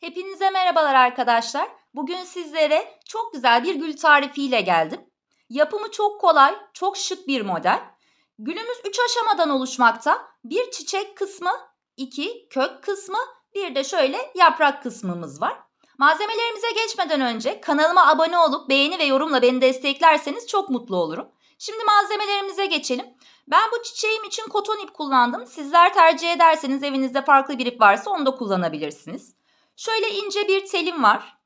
Hepinize merhabalar arkadaşlar. Bugün sizlere çok güzel bir gül tarifiyle geldim. Yapımı çok kolay, çok şık bir model. Gülümüz 3 aşamadan oluşmakta. Bir çiçek kısmı, iki kök kısmı, bir de şöyle yaprak kısmımız var. Malzemelerimize geçmeden önce kanalıma abone olup beğeni ve yorumla beni desteklerseniz çok mutlu olurum. Şimdi malzemelerimize geçelim. Ben bu çiçeğim için koton ip kullandım. Sizler tercih ederseniz evinizde farklı bir ip varsa onu da kullanabilirsiniz. Şöyle ince bir telim var.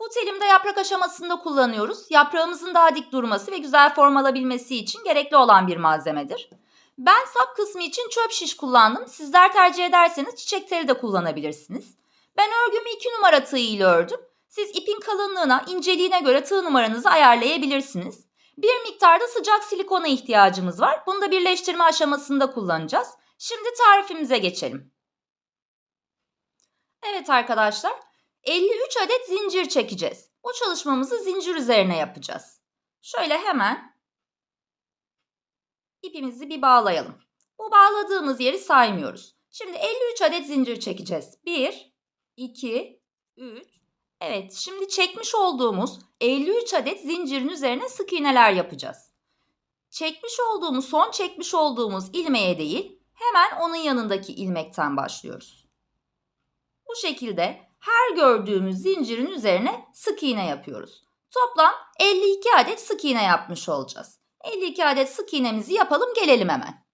Bu telimde yaprak aşamasında kullanıyoruz. Yaprağımızın daha dik durması ve güzel form alabilmesi için gerekli olan bir malzemedir. Ben sap kısmı için çöp şiş kullandım. Sizler tercih ederseniz çiçek teli de kullanabilirsiniz. Ben örgümü 2 numara tığ ile ördüm. Siz ipin kalınlığına, inceliğine göre tığ numaranızı ayarlayabilirsiniz. Bir miktarda sıcak silikona ihtiyacımız var. Bunu da birleştirme aşamasında kullanacağız. Şimdi tarifimize geçelim. Evet arkadaşlar, 53 adet zincir çekeceğiz. Bu çalışmamızı zincir üzerine yapacağız. Şöyle hemen ipimizi bir bağlayalım. Bu bağladığımız yeri saymıyoruz. Şimdi 53 adet zincir çekeceğiz. 1, 2, 3. Evet, şimdi çekmiş olduğumuz 53 adet zincirin üzerine sık iğneler yapacağız. Çekmiş olduğumuz, son çekmiş olduğumuz ilmeğe değil, hemen onun yanındaki ilmekten başlıyoruz. Bu şekilde her gördüğümüz zincirin üzerine sık iğne yapıyoruz. Toplam 52 adet sık iğne yapmış olacağız. 52 adet sık iğnemizi yapalım gelelim hemen.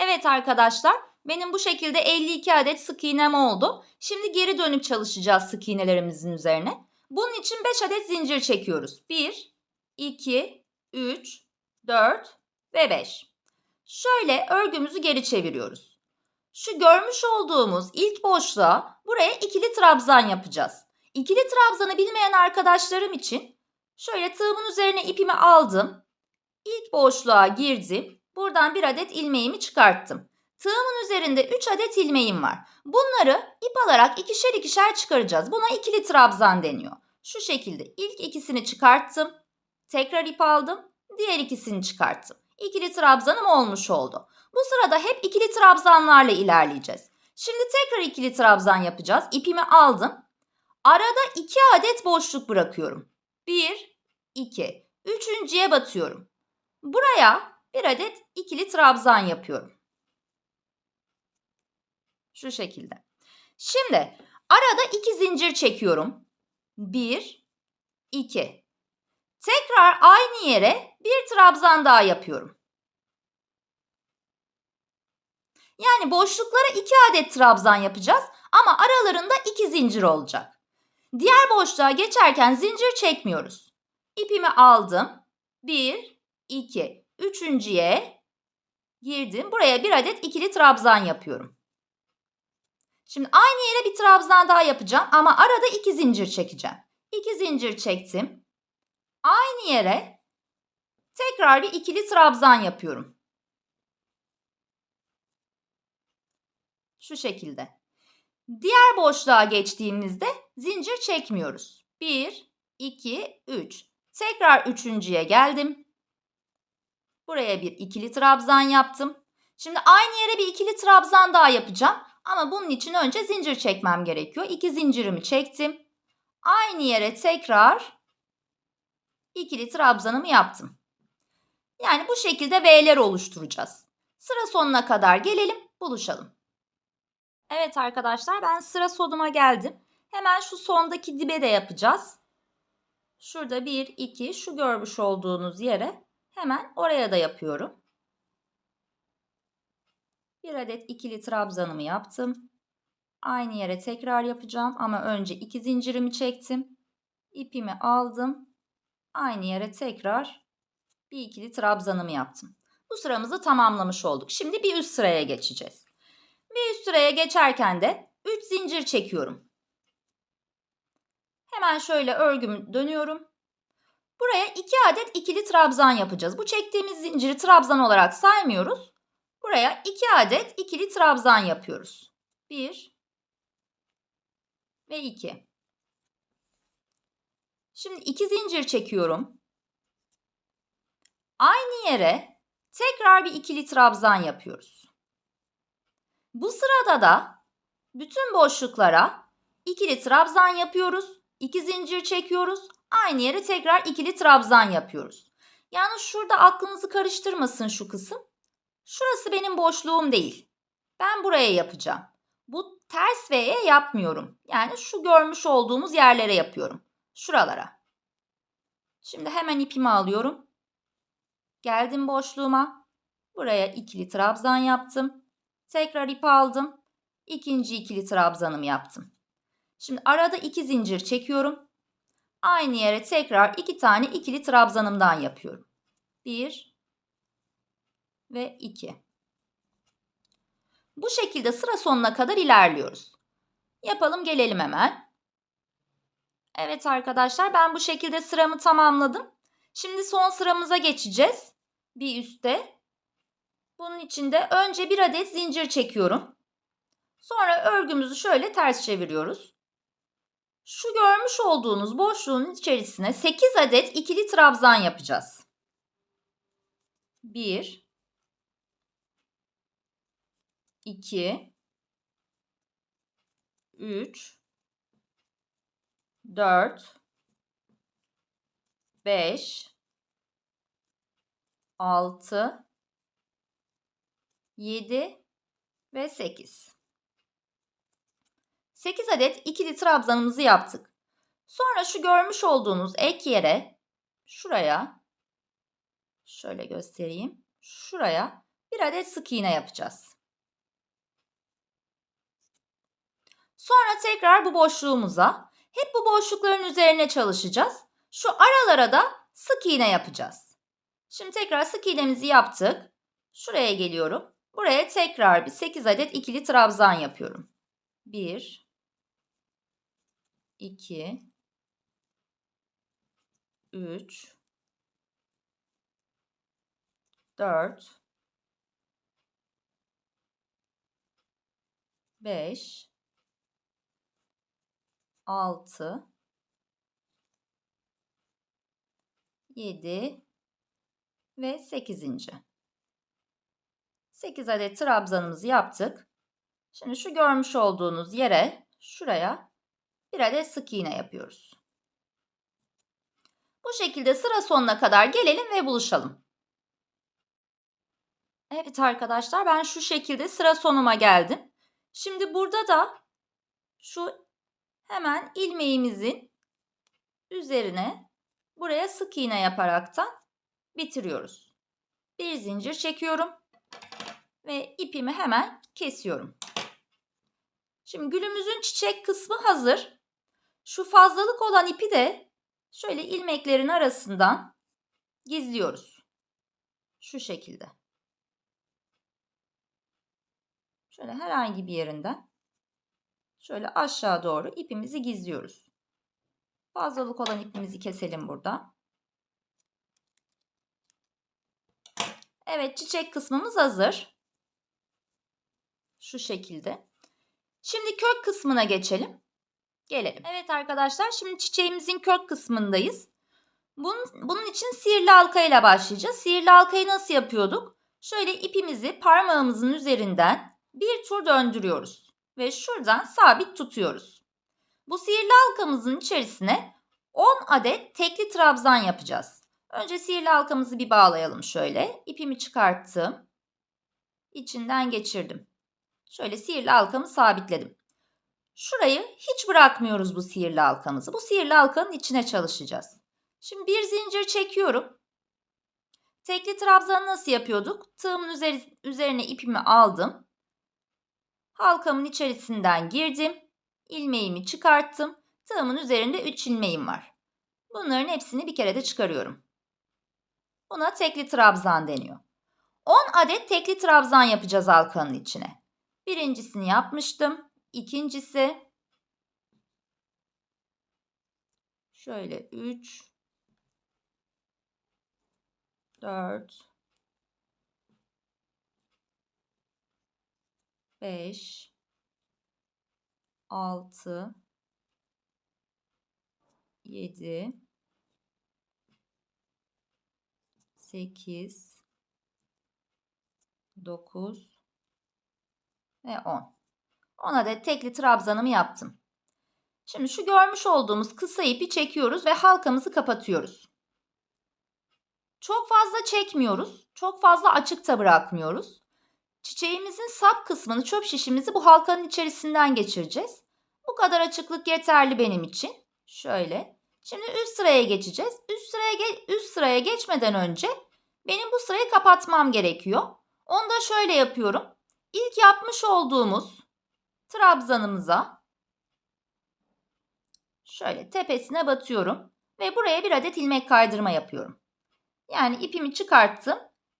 Evet arkadaşlar benim bu şekilde 52 adet sık iğnem oldu. Şimdi geri dönüp çalışacağız sık iğnelerimizin üzerine. Bunun için 5 adet zincir çekiyoruz. 1, 2, 3, 4 ve 5. Şöyle örgümüzü geri çeviriyoruz. Şu görmüş olduğumuz ilk boşluğa buraya ikili trabzan yapacağız. İkili trabzanı bilmeyen arkadaşlarım için şöyle tığımın üzerine ipimi aldım. İlk boşluğa girdim. Buradan bir adet ilmeğimi çıkarttım. Tığımın üzerinde 3 adet ilmeğim var. Bunları ip alarak ikişer ikişer çıkaracağız. Buna ikili trabzan deniyor. Şu şekilde ilk ikisini çıkarttım. Tekrar ip aldım. Diğer ikisini çıkarttım. İkili trabzanım olmuş oldu. Bu sırada hep ikili trabzanlarla ilerleyeceğiz. Şimdi tekrar ikili trabzan yapacağız. İpimi aldım. Arada 2 adet boşluk bırakıyorum. 1, 2. Üçüncüye batıyorum. Buraya bir adet ikili trabzan yapıyorum. Şu şekilde. Şimdi arada 2 zincir çekiyorum. 1, 2. Tekrar aynı yere bir trabzan daha yapıyorum. Yani boşluklara 2 adet trabzan yapacağız ama aralarında 2 zincir olacak. Diğer boşluğa geçerken zincir çekmiyoruz. İpimi aldım. 1, 2, üçüncüye girdim. Buraya bir adet ikili trabzan yapıyorum. Şimdi aynı yere bir trabzan daha yapacağım ama arada 2 zincir çekeceğim. 2 zincir çektim. Aynı yere tekrar bir ikili trabzan yapıyorum. Şu şekilde. Diğer boşluğa geçtiğimizde zincir çekmiyoruz. 1, 2, 3. Tekrar üçüncüye geldim. Buraya bir ikili trabzan yaptım. Şimdi aynı yere bir ikili trabzan daha yapacağım. Ama bunun için önce zincir çekmem gerekiyor. İki zincirimi çektim. Aynı yere tekrar ikili trabzanımı yaptım. Yani bu şekilde V'ler oluşturacağız. Sıra sonuna kadar gelelim, buluşalım. Evet arkadaşlar ben sıra sonuma geldim. Hemen şu sondaki dibe de yapacağız. Şurada 1, 2 şu görmüş olduğunuz yere hemen oraya da yapıyorum. Bir adet ikili trabzanımı yaptım. Aynı yere tekrar yapacağım ama önce iki zincirimi çektim. İpimi aldım. Aynı yere tekrar bir ikili trabzanımı yaptım. Bu sıramızı tamamlamış olduk. Şimdi bir üst sıraya geçeceğiz. Bir üst sıraya geçerken de 3 zincir çekiyorum. Hemen şöyle örgümü dönüyorum. Buraya 2 adet ikili trabzan yapacağız. Bu çektiğimiz zinciri trabzan olarak saymıyoruz. Buraya 2 adet ikili trabzan yapıyoruz. 1 ve 2. Şimdi 2 zincir çekiyorum. Aynı yere tekrar bir ikili trabzan yapıyoruz. Bu sırada da bütün boşluklara ikili trabzan yapıyoruz. 2 zincir çekiyoruz. Aynı yere tekrar ikili trabzan yapıyoruz. Yalnız şurada aklınızı karıştırmasın şu kısım. Şurası benim boşluğum değil. Ben buraya yapacağım. Bu ters V'ye yapmıyorum. Yani şu görmüş olduğumuz yerlere yapıyorum. Şuralara. Şimdi hemen ipimi alıyorum. Geldim boşluğuma. Buraya ikili trabzan yaptım. Tekrar ip aldım. İkinci ikili trabzanımı yaptım. Şimdi arada iki zincir çekiyorum. Aynı yere tekrar iki tane ikili trabzanımdan yapıyorum. Bir ve iki. Bu şekilde sıra sonuna kadar ilerliyoruz. Yapalım gelelim hemen. Evet arkadaşlar ben bu şekilde sıramı tamamladım. Şimdi son sıramıza geçeceğiz. Bir üstte. Bunun için de önce bir adet zincir çekiyorum. Sonra örgümüzü şöyle ters çeviriyoruz. Şu görmüş olduğunuz boşluğun içerisine 8 adet ikili trabzan yapacağız. 1 2 3 4 5 6 7 ve 8. 8 adet ikili trabzanımızı yaptık. Sonra şu görmüş olduğunuz ek yere şuraya şöyle göstereyim. Şuraya bir adet sık iğne yapacağız. Sonra tekrar bu boşluğumuza hep bu boşlukların üzerine çalışacağız. Şu aralara da sık iğne yapacağız. Şimdi tekrar sık iğnemizi yaptık. Şuraya geliyorum. Buraya tekrar bir 8 adet ikili trabzan yapıyorum. 1 2 3 4 5 6 7 ve 8. 8 adet trabzanımızı yaptık. Şimdi şu görmüş olduğunuz yere şuraya bir adet sık iğne yapıyoruz. Bu şekilde sıra sonuna kadar gelelim ve buluşalım. Evet arkadaşlar ben şu şekilde sıra sonuma geldim. Şimdi burada da şu hemen ilmeğimizin üzerine buraya sık iğne yaparaktan bitiriyoruz. Bir zincir çekiyorum ve ipimi hemen kesiyorum. Şimdi gülümüzün çiçek kısmı hazır. Şu fazlalık olan ipi de şöyle ilmeklerin arasından gizliyoruz. Şu şekilde. Şöyle herhangi bir yerinden şöyle aşağı doğru ipimizi gizliyoruz. Fazlalık olan ipimizi keselim burada. Evet çiçek kısmımız hazır. Şu şekilde. Şimdi kök kısmına geçelim. Gelelim. Evet arkadaşlar şimdi çiçeğimizin kök kısmındayız. Bunun, bunun için sihirli halka ile başlayacağız. Sihirli halkayı nasıl yapıyorduk? Şöyle ipimizi parmağımızın üzerinden bir tur döndürüyoruz. Ve şuradan sabit tutuyoruz. Bu sihirli halkamızın içerisine 10 adet tekli trabzan yapacağız. Önce sihirli halkamızı bir bağlayalım şöyle. İpimi çıkarttım. İçinden geçirdim. Şöyle sihirli halkamı sabitledim. Şurayı hiç bırakmıyoruz bu sihirli halkamızı. Bu sihirli halkanın içine çalışacağız. Şimdi bir zincir çekiyorum. Tekli trabzanı nasıl yapıyorduk? Tığımın üzerine ipimi aldım. Halkamın içerisinden girdim. ilmeğimi çıkarttım. Tığımın üzerinde 3 ilmeğim var. Bunların hepsini bir kere de çıkarıyorum. Buna tekli trabzan deniyor. 10 adet tekli trabzan yapacağız halkanın içine. Birincisini yapmıştım. İkincisi şöyle 3 4 5 6 7 8 9 ve 10. 10 adet tekli trabzanımı yaptım. Şimdi şu görmüş olduğumuz kısa ipi çekiyoruz ve halkamızı kapatıyoruz. Çok fazla çekmiyoruz. Çok fazla açıkta bırakmıyoruz. Çiçeğimizin sap kısmını çöp şişimizi bu halkanın içerisinden geçireceğiz. Bu kadar açıklık yeterli benim için. Şöyle. Şimdi üst sıraya geçeceğiz. Üst sıraya ge- üst sıraya geçmeden önce benim bu sırayı kapatmam gerekiyor. Onu da şöyle yapıyorum. İlk yapmış olduğumuz trabzanımıza şöyle tepesine batıyorum ve buraya bir adet ilmek kaydırma yapıyorum. Yani ipimi çıkarttım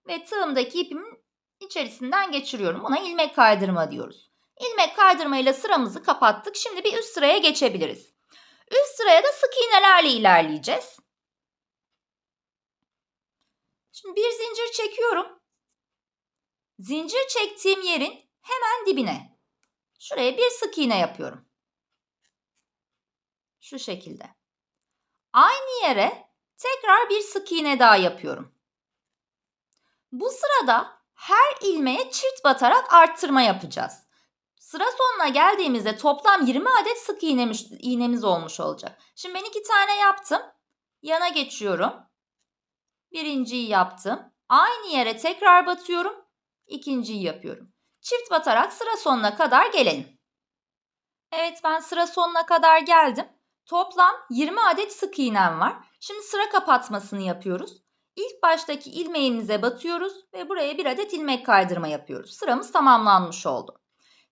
ve tığımdaki ipimin içerisinden geçiriyorum. Buna ilmek kaydırma diyoruz. İlmek kaydırmayla sıramızı kapattık. Şimdi bir üst sıraya geçebiliriz. Üst sıraya da sık iğnelerle ilerleyeceğiz. Şimdi bir zincir çekiyorum. Zincir çektiğim yerin hemen dibine. Şuraya bir sık iğne yapıyorum. Şu şekilde. Aynı yere tekrar bir sık iğne daha yapıyorum. Bu sırada her ilmeğe çift batarak arttırma yapacağız. Sıra sonuna geldiğimizde toplam 20 adet sık iğnemiz, iğnemiz olmuş olacak. Şimdi ben iki tane yaptım. Yana geçiyorum. Birinciyi yaptım. Aynı yere tekrar batıyorum. İkinciyi yapıyorum. Çift batarak sıra sonuna kadar gelelim. Evet ben sıra sonuna kadar geldim. Toplam 20 adet sık iğnem var. Şimdi sıra kapatmasını yapıyoruz. İlk baştaki ilmeğimize batıyoruz ve buraya bir adet ilmek kaydırma yapıyoruz. Sıramız tamamlanmış oldu.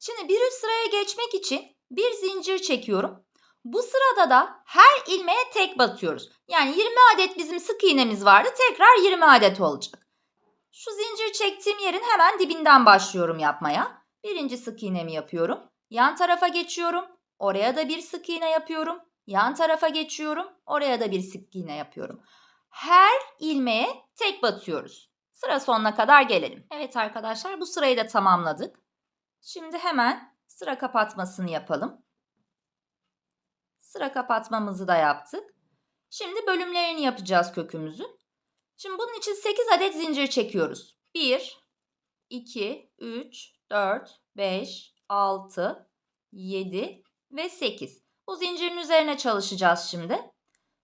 Şimdi bir üst sıraya geçmek için bir zincir çekiyorum. Bu sırada da her ilmeğe tek batıyoruz. Yani 20 adet bizim sık iğnemiz vardı. Tekrar 20 adet olacak. Şu zincir çektiğim yerin hemen dibinden başlıyorum yapmaya. Birinci sık iğnemi yapıyorum. Yan tarafa geçiyorum. Oraya da bir sık iğne yapıyorum. Yan tarafa geçiyorum. Oraya da bir sık iğne yapıyorum. Her ilmeğe tek batıyoruz. Sıra sonuna kadar gelelim. Evet arkadaşlar bu sırayı da tamamladık. Şimdi hemen sıra kapatmasını yapalım. Sıra kapatmamızı da yaptık. Şimdi bölümlerini yapacağız kökümüzün. Şimdi bunun için 8 adet zincir çekiyoruz. 1, 2, 3, 4, 5, 6, 7 ve 8. Bu zincirin üzerine çalışacağız şimdi.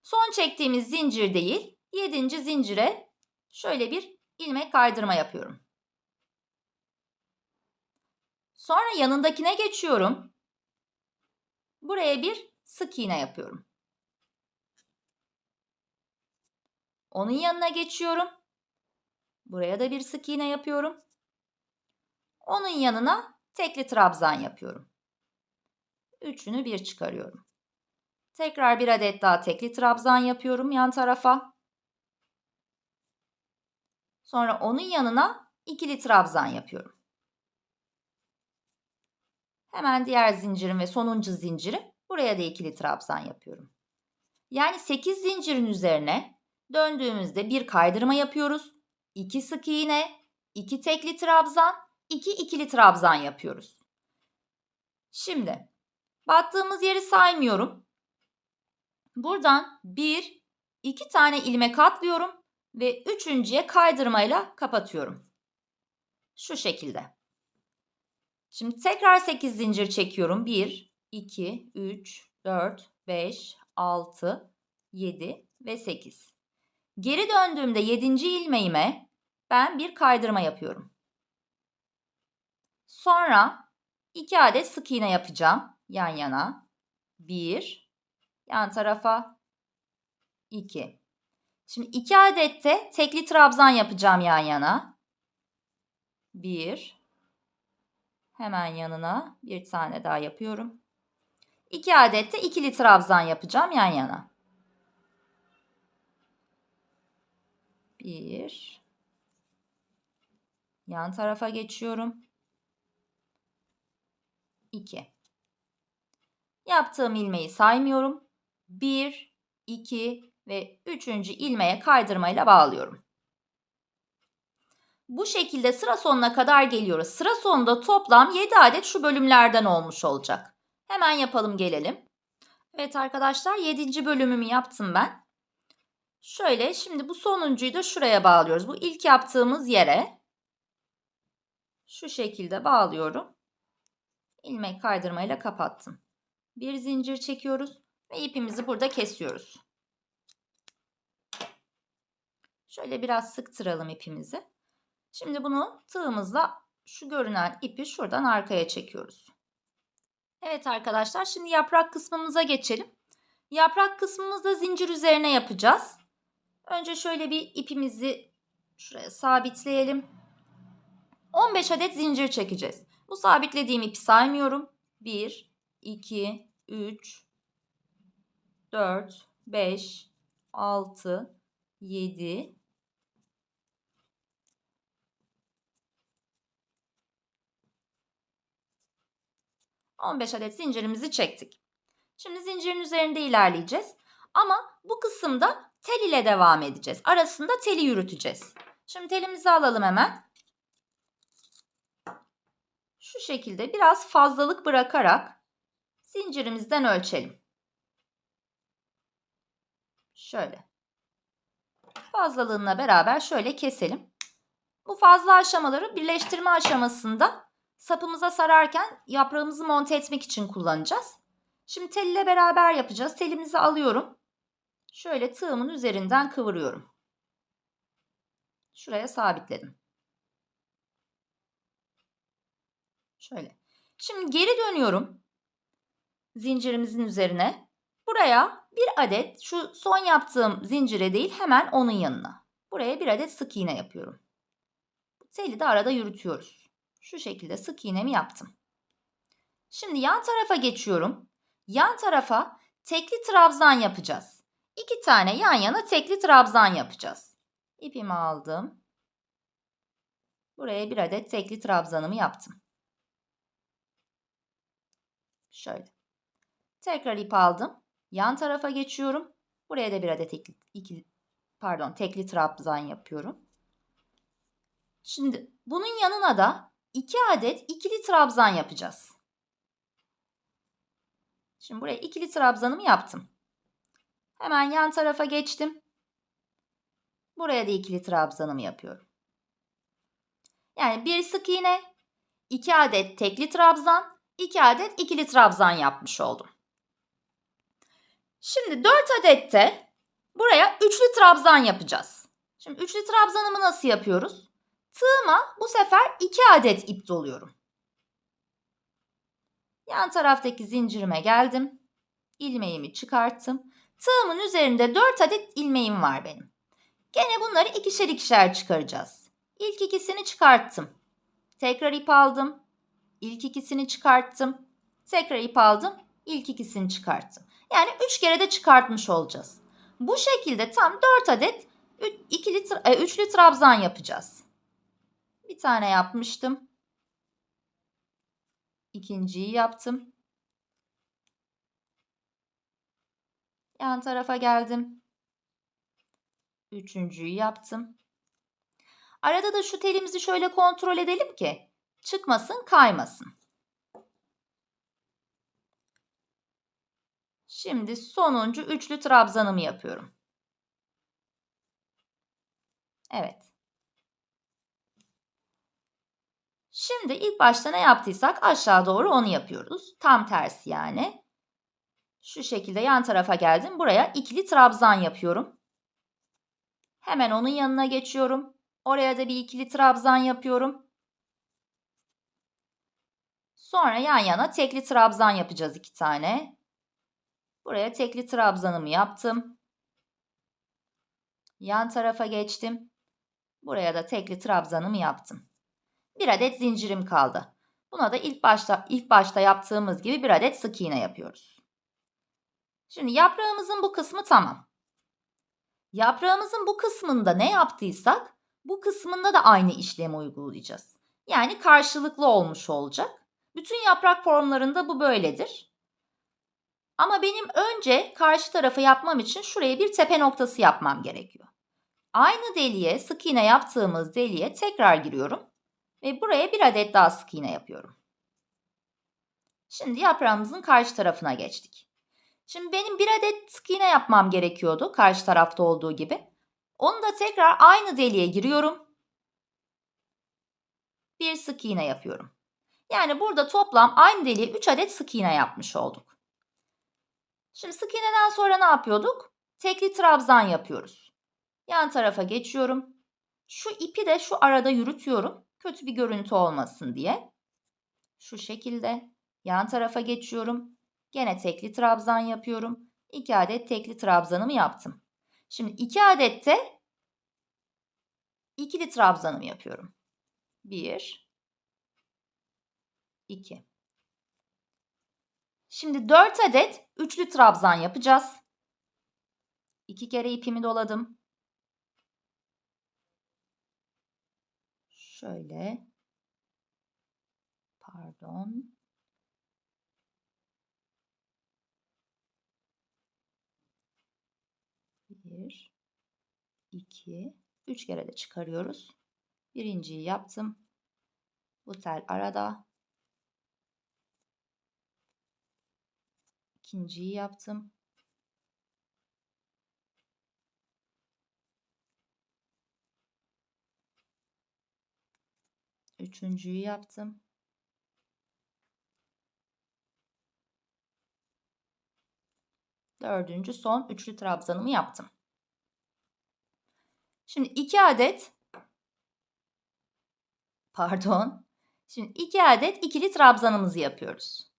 Son çektiğimiz zincir değil, 7. zincire şöyle bir ilmek kaydırma yapıyorum. Sonra yanındakine geçiyorum. Buraya bir sık iğne yapıyorum. Onun yanına geçiyorum. Buraya da bir sık iğne yapıyorum. Onun yanına tekli trabzan yapıyorum. Üçünü bir çıkarıyorum. Tekrar bir adet daha tekli trabzan yapıyorum yan tarafa. Sonra onun yanına ikili trabzan yapıyorum. Hemen diğer zincirim ve sonuncu zincirim. Buraya da ikili trabzan yapıyorum. Yani 8 zincirin üzerine döndüğümüzde bir kaydırma yapıyoruz. 2 sık iğne, 2 tekli trabzan, 2 ikili trabzan yapıyoruz. Şimdi battığımız yeri saymıyorum. Buradan 1, 2 tane ilmek atlıyorum ve üçüncüye kaydırmayla kapatıyorum. Şu şekilde. Şimdi tekrar 8 zincir çekiyorum. 1, 2, 3, 4, 5, 6, 7 ve 8. Geri döndüğümde 7. ilmeğime ben bir kaydırma yapıyorum. Sonra 2 adet sık iğne yapacağım yan yana. 1, yan tarafa 2. Şimdi 2 adet de tekli trabzan yapacağım yan yana. 1, Hemen yanına bir tane daha yapıyorum. 2 adet de ikili trabzan yapacağım yan yana. 1 Yan tarafa geçiyorum. 2 Yaptığım ilmeği saymıyorum. 1 2 ve 3. ilmeğe kaydırmayla bağlıyorum. Bu şekilde sıra sonuna kadar geliyoruz. Sıra sonunda toplam 7 adet şu bölümlerden olmuş olacak. Hemen yapalım gelelim. Evet arkadaşlar 7. bölümümü yaptım ben. Şöyle şimdi bu sonuncuyu da şuraya bağlıyoruz. Bu ilk yaptığımız yere şu şekilde bağlıyorum. İlmek kaydırmayla kapattım. Bir zincir çekiyoruz ve ipimizi burada kesiyoruz. Şöyle biraz sıktıralım ipimizi. Şimdi bunu tığımızla şu görünen ipi şuradan arkaya çekiyoruz. Evet arkadaşlar şimdi yaprak kısmımıza geçelim. Yaprak kısmımızda zincir üzerine yapacağız. Önce şöyle bir ipimizi şuraya sabitleyelim. 15 adet zincir çekeceğiz. Bu sabitlediğim ipi saymıyorum. 1, 2, 3, 4, 5, 6, 7, 15 adet zincirimizi çektik. Şimdi zincirin üzerinde ilerleyeceğiz. Ama bu kısımda tel ile devam edeceğiz. Arasında teli yürüteceğiz. Şimdi telimizi alalım hemen. Şu şekilde biraz fazlalık bırakarak zincirimizden ölçelim. Şöyle. Fazlalığına beraber şöyle keselim. Bu fazla aşamaları birleştirme aşamasında sapımıza sararken yaprağımızı monte etmek için kullanacağız. Şimdi tel ile beraber yapacağız. Telimizi alıyorum. Şöyle tığımın üzerinden kıvırıyorum. Şuraya sabitledim. Şöyle. Şimdi geri dönüyorum. Zincirimizin üzerine. Buraya bir adet şu son yaptığım zincire değil hemen onun yanına. Buraya bir adet sık iğne yapıyorum. Teli de arada yürütüyoruz. Şu şekilde sık iğnemi yaptım. Şimdi yan tarafa geçiyorum. Yan tarafa tekli trabzan yapacağız. İki tane yan yana tekli trabzan yapacağız. İpimi aldım. Buraya bir adet tekli trabzanımı yaptım. Şöyle. Tekrar ip aldım. Yan tarafa geçiyorum. Buraya da bir adet iki, iki pardon tekli trabzan yapıyorum. Şimdi bunun yanına da 2 adet ikili trabzan yapacağız. Şimdi buraya ikili trabzanımı yaptım. Hemen yan tarafa geçtim. Buraya da ikili trabzanımı yapıyorum. Yani bir sık iğne, 2 adet tekli trabzan, 2 adet ikili trabzan yapmış oldum. Şimdi 4 adet de buraya üçlü trabzan yapacağız. Şimdi üçlü trabzanımı nasıl yapıyoruz? Tığıma bu sefer 2 adet ip doluyorum. Yan taraftaki zincirime geldim. İlmeğimi çıkarttım. Tığımın üzerinde 4 adet ilmeğim var benim. Gene bunları ikişer ikişer çıkaracağız. İlk ikisini çıkarttım. Tekrar ip aldım. İlk ikisini çıkarttım. Tekrar ip aldım. İlk ikisini çıkarttım. Yani 3 kere de çıkartmış olacağız. Bu şekilde tam 4 adet ikili, e, üçlü trabzan yapacağız. Bir tane yapmıştım. İkinciyi yaptım. Yan tarafa geldim. Üçüncüyü yaptım. Arada da şu telimizi şöyle kontrol edelim ki çıkmasın, kaymasın. Şimdi sonuncu üçlü trabzanımı yapıyorum. Evet. Şimdi ilk başta ne yaptıysak aşağı doğru onu yapıyoruz. Tam tersi yani. Şu şekilde yan tarafa geldim. Buraya ikili trabzan yapıyorum. Hemen onun yanına geçiyorum. Oraya da bir ikili trabzan yapıyorum. Sonra yan yana tekli trabzan yapacağız iki tane. Buraya tekli trabzanımı yaptım. Yan tarafa geçtim. Buraya da tekli trabzanımı yaptım. Bir adet zincirim kaldı. Buna da ilk başta ilk başta yaptığımız gibi bir adet sık iğne yapıyoruz. Şimdi yaprağımızın bu kısmı tamam. Yaprağımızın bu kısmında ne yaptıysak bu kısmında da aynı işlemi uygulayacağız. Yani karşılıklı olmuş olacak. Bütün yaprak formlarında bu böyledir. Ama benim önce karşı tarafı yapmam için şuraya bir tepe noktası yapmam gerekiyor. Aynı deliğe sık iğne yaptığımız deliğe tekrar giriyorum. Ve buraya bir adet daha sık iğne yapıyorum. Şimdi yaprağımızın karşı tarafına geçtik. Şimdi benim bir adet sık iğne yapmam gerekiyordu karşı tarafta olduğu gibi. Onu da tekrar aynı deliğe giriyorum. Bir sık iğne yapıyorum. Yani burada toplam aynı deliğe 3 adet sık iğne yapmış olduk. Şimdi sık iğneden sonra ne yapıyorduk? Tekli trabzan yapıyoruz. Yan tarafa geçiyorum. Şu ipi de şu arada yürütüyorum. Kötü bir görüntü olmasın diye. Şu şekilde yan tarafa geçiyorum. Gene tekli trabzan yapıyorum. 2 adet tekli trabzanımı yaptım. Şimdi 2 adette ikili trabzanımı yapıyorum. 1 2 Şimdi 4 adet üçlü trabzan yapacağız. 2 kere ipimi doladım. Şöyle. Pardon. Bir, iki, üç kere de çıkarıyoruz. Birinciyi yaptım. Bu tel arada. İkinciyi yaptım. Üçüncüyü yaptım. Dördüncü son üçlü trabzanımı yaptım. Şimdi iki adet pardon. Şimdi iki adet ikili trabzanımızı yapıyoruz.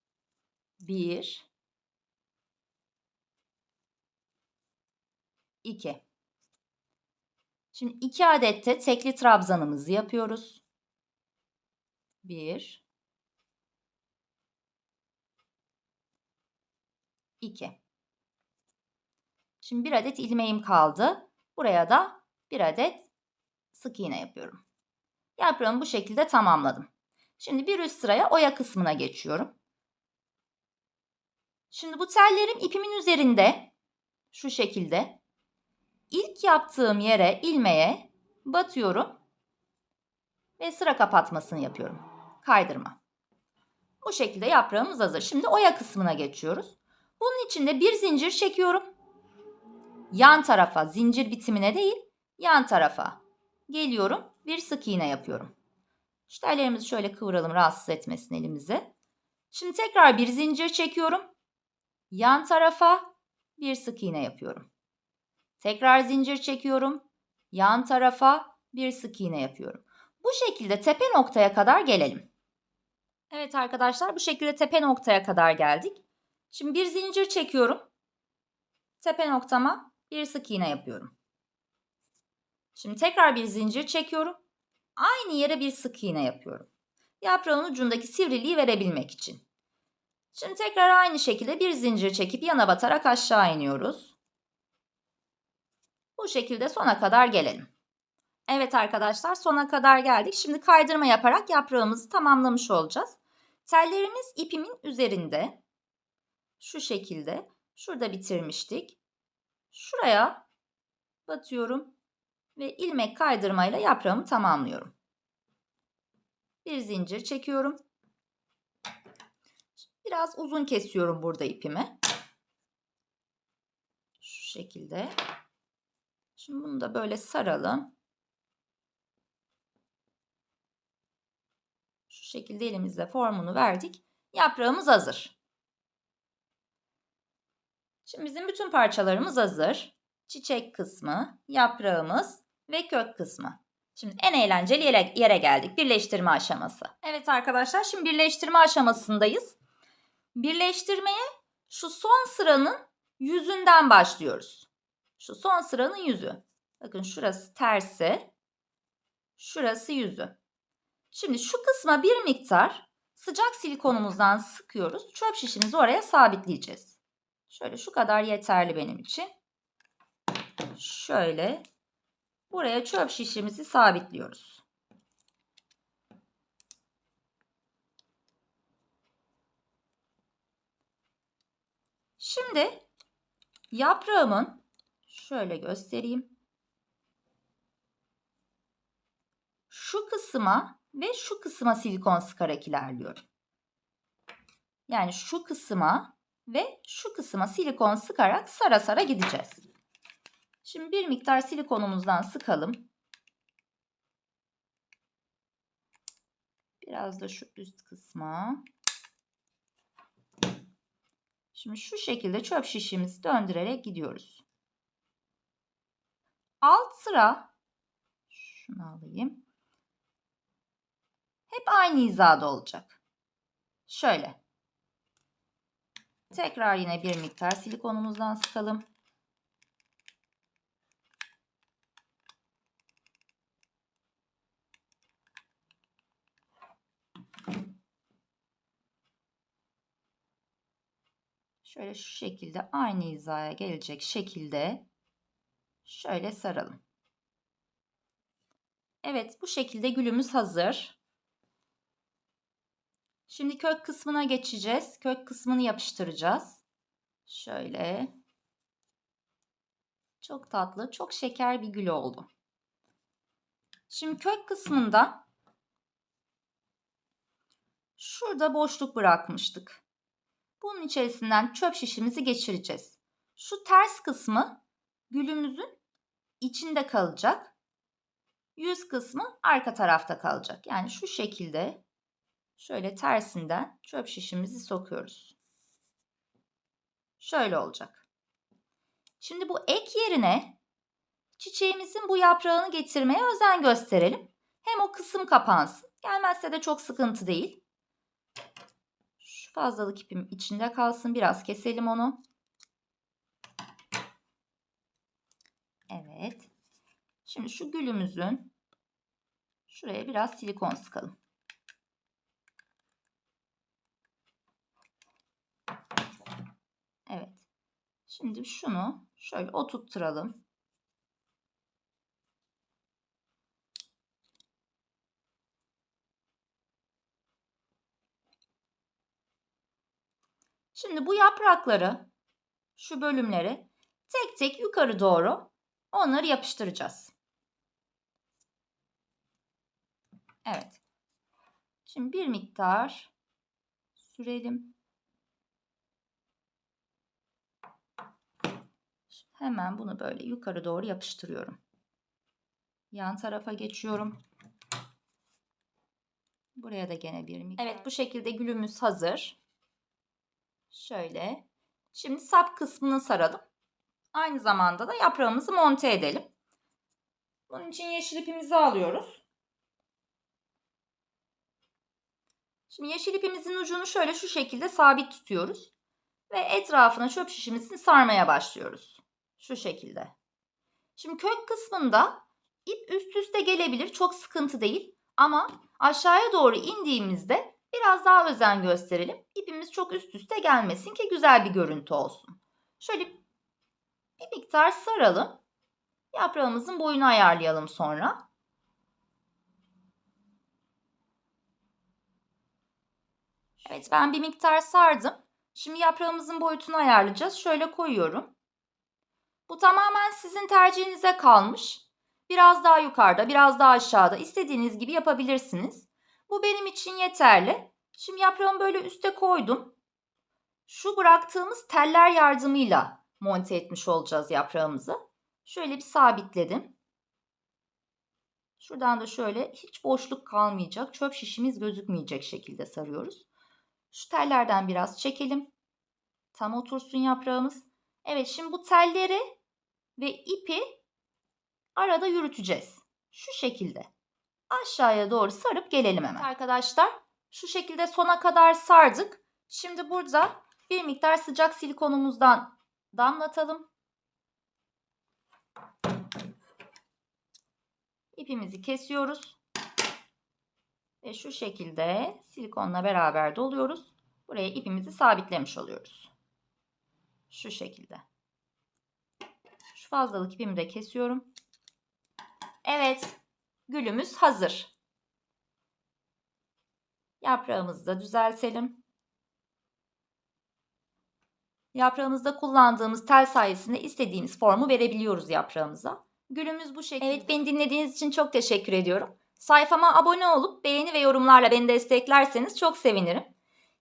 Bir, iki. Şimdi iki adette tekli trabzanımızı yapıyoruz. Bir, iki. Şimdi bir adet ilmeğim kaldı. Buraya da bir adet sık iğne yapıyorum. Yaprağımı bu şekilde tamamladım. Şimdi bir üst sıraya oya kısmına geçiyorum. Şimdi bu tellerim ipimin üzerinde şu şekilde. İlk yaptığım yere ilmeğe batıyorum ve sıra kapatmasını yapıyorum. Kaydırma. Bu şekilde yaprağımız hazır. Şimdi oya kısmına geçiyoruz. Bunun için de bir zincir çekiyorum. Yan tarafa zincir bitimine değil, yan tarafa geliyorum. Bir sık iğne yapıyorum. Şu tellerimizi şöyle kıvıralım rahatsız etmesin elimizi. Şimdi tekrar bir zincir çekiyorum. Yan tarafa bir sık iğne yapıyorum. Tekrar zincir çekiyorum. Yan tarafa bir sık iğne yapıyorum. Bu şekilde tepe noktaya kadar gelelim. Evet arkadaşlar bu şekilde tepe noktaya kadar geldik. Şimdi bir zincir çekiyorum. Tepe noktama bir sık iğne yapıyorum. Şimdi tekrar bir zincir çekiyorum. Aynı yere bir sık iğne yapıyorum. Yaprağın ucundaki sivriliği verebilmek için. Şimdi tekrar aynı şekilde bir zincir çekip yana batarak aşağı iniyoruz. Bu şekilde sona kadar gelelim. Evet arkadaşlar sona kadar geldik. Şimdi kaydırma yaparak yaprağımızı tamamlamış olacağız. Tellerimiz ipimin üzerinde. Şu şekilde. Şurada bitirmiştik. Şuraya batıyorum ve ilmek kaydırmayla yaprağımı tamamlıyorum. Bir zincir çekiyorum. Biraz uzun kesiyorum burada ipimi. Şu şekilde. Şimdi bunu da böyle saralım. Şu şekilde elimizle formunu verdik. Yaprağımız hazır. Şimdi bizim bütün parçalarımız hazır. Çiçek kısmı, yaprağımız ve kök kısmı. Şimdi en eğlenceli yere, yere geldik. Birleştirme aşaması. Evet arkadaşlar şimdi birleştirme aşamasındayız. Birleştirmeye şu son sıranın yüzünden başlıyoruz. Şu son sıranın yüzü. Bakın şurası tersi. Şurası yüzü. Şimdi şu kısma bir miktar sıcak silikonumuzdan sıkıyoruz. Çöp şişimizi oraya sabitleyeceğiz. Şöyle şu kadar yeterli benim için. Şöyle buraya çöp şişimizi sabitliyoruz. Şimdi yaprağımın şöyle göstereyim. Şu kısma ve şu kısma silikon sıkarak ilerliyorum. Yani şu kısma ve şu kısma silikon sıkarak sara sara gideceğiz. Şimdi bir miktar silikonumuzdan sıkalım. Biraz da şu üst kısma. Şimdi şu şekilde çöp şişimizi döndürerek gidiyoruz. Alt sıra şunu alayım. Hep aynı hizada olacak. Şöyle. Tekrar yine bir miktar silikonumuzdan sıkalım. Şöyle şu şekilde aynı hizaya gelecek şekilde şöyle saralım. Evet bu şekilde gülümüz hazır. Şimdi kök kısmına geçeceğiz. Kök kısmını yapıştıracağız. Şöyle. Çok tatlı, çok şeker bir gül oldu. Şimdi kök kısmında şurada boşluk bırakmıştık. Bunun içerisinden çöp şişimizi geçireceğiz. Şu ters kısmı gülümüzün içinde kalacak. Yüz kısmı arka tarafta kalacak. Yani şu şekilde şöyle tersinden çöp şişimizi sokuyoruz. Şöyle olacak. Şimdi bu ek yerine çiçeğimizin bu yaprağını getirmeye özen gösterelim. Hem o kısım kapansın. Gelmezse de çok sıkıntı değil. Fazlalık ipim içinde kalsın. Biraz keselim onu. Evet. Şimdi şu gülümüzün şuraya biraz silikon sıkalım. Evet. Şimdi şunu şöyle oturtturalım. Şimdi bu yaprakları, şu bölümleri tek tek yukarı doğru onları yapıştıracağız. Evet. Şimdi bir miktar sürelim. Hemen bunu böyle yukarı doğru yapıştırıyorum. Yan tarafa geçiyorum. Buraya da gene bir miktar. Evet bu şekilde gülümüz hazır. Şöyle. Şimdi sap kısmını saralım. Aynı zamanda da yaprağımızı monte edelim. Bunun için yeşil ipimizi alıyoruz. Şimdi yeşil ipimizin ucunu şöyle şu şekilde sabit tutuyoruz. Ve etrafına çöp şişimizin sarmaya başlıyoruz. Şu şekilde. Şimdi kök kısmında ip üst üste gelebilir. Çok sıkıntı değil. Ama aşağıya doğru indiğimizde biraz daha özen gösterelim. İpimiz çok üst üste gelmesin ki güzel bir görüntü olsun. Şöyle bir miktar saralım. Yaprağımızın boyunu ayarlayalım sonra. Evet ben bir miktar sardım. Şimdi yaprağımızın boyutunu ayarlayacağız. Şöyle koyuyorum. Bu tamamen sizin tercihinize kalmış. Biraz daha yukarıda, biraz daha aşağıda istediğiniz gibi yapabilirsiniz. Bu benim için yeterli. Şimdi yaprağımı böyle üste koydum. Şu bıraktığımız teller yardımıyla monte etmiş olacağız yaprağımızı. Şöyle bir sabitledim. Şuradan da şöyle hiç boşluk kalmayacak, çöp şişimiz gözükmeyecek şekilde sarıyoruz. Şu tellerden biraz çekelim. Tam otursun yaprağımız. Evet şimdi bu telleri ve ipi arada yürüteceğiz. Şu şekilde. Aşağıya doğru sarıp gelelim hemen. Arkadaşlar şu şekilde sona kadar sardık. Şimdi burada bir miktar sıcak silikonumuzdan damlatalım. İpimizi kesiyoruz. Ve şu şekilde silikonla beraber doluyoruz. Buraya ipimizi sabitlemiş oluyoruz. Şu şekilde. Şu fazlalık ipimi de kesiyorum. Evet, gülümüz hazır. Yaprağımızı da düzeltelim. Yaprağımızda kullandığımız tel sayesinde istediğimiz formu verebiliyoruz yaprağımıza. Gülümüz bu şekilde. Evet beni dinlediğiniz için çok teşekkür ediyorum. Sayfama abone olup beğeni ve yorumlarla beni desteklerseniz çok sevinirim.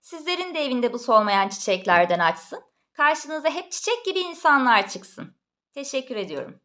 Sizlerin de evinde bu solmayan çiçeklerden açsın. Karşınıza hep çiçek gibi insanlar çıksın. Teşekkür ediyorum.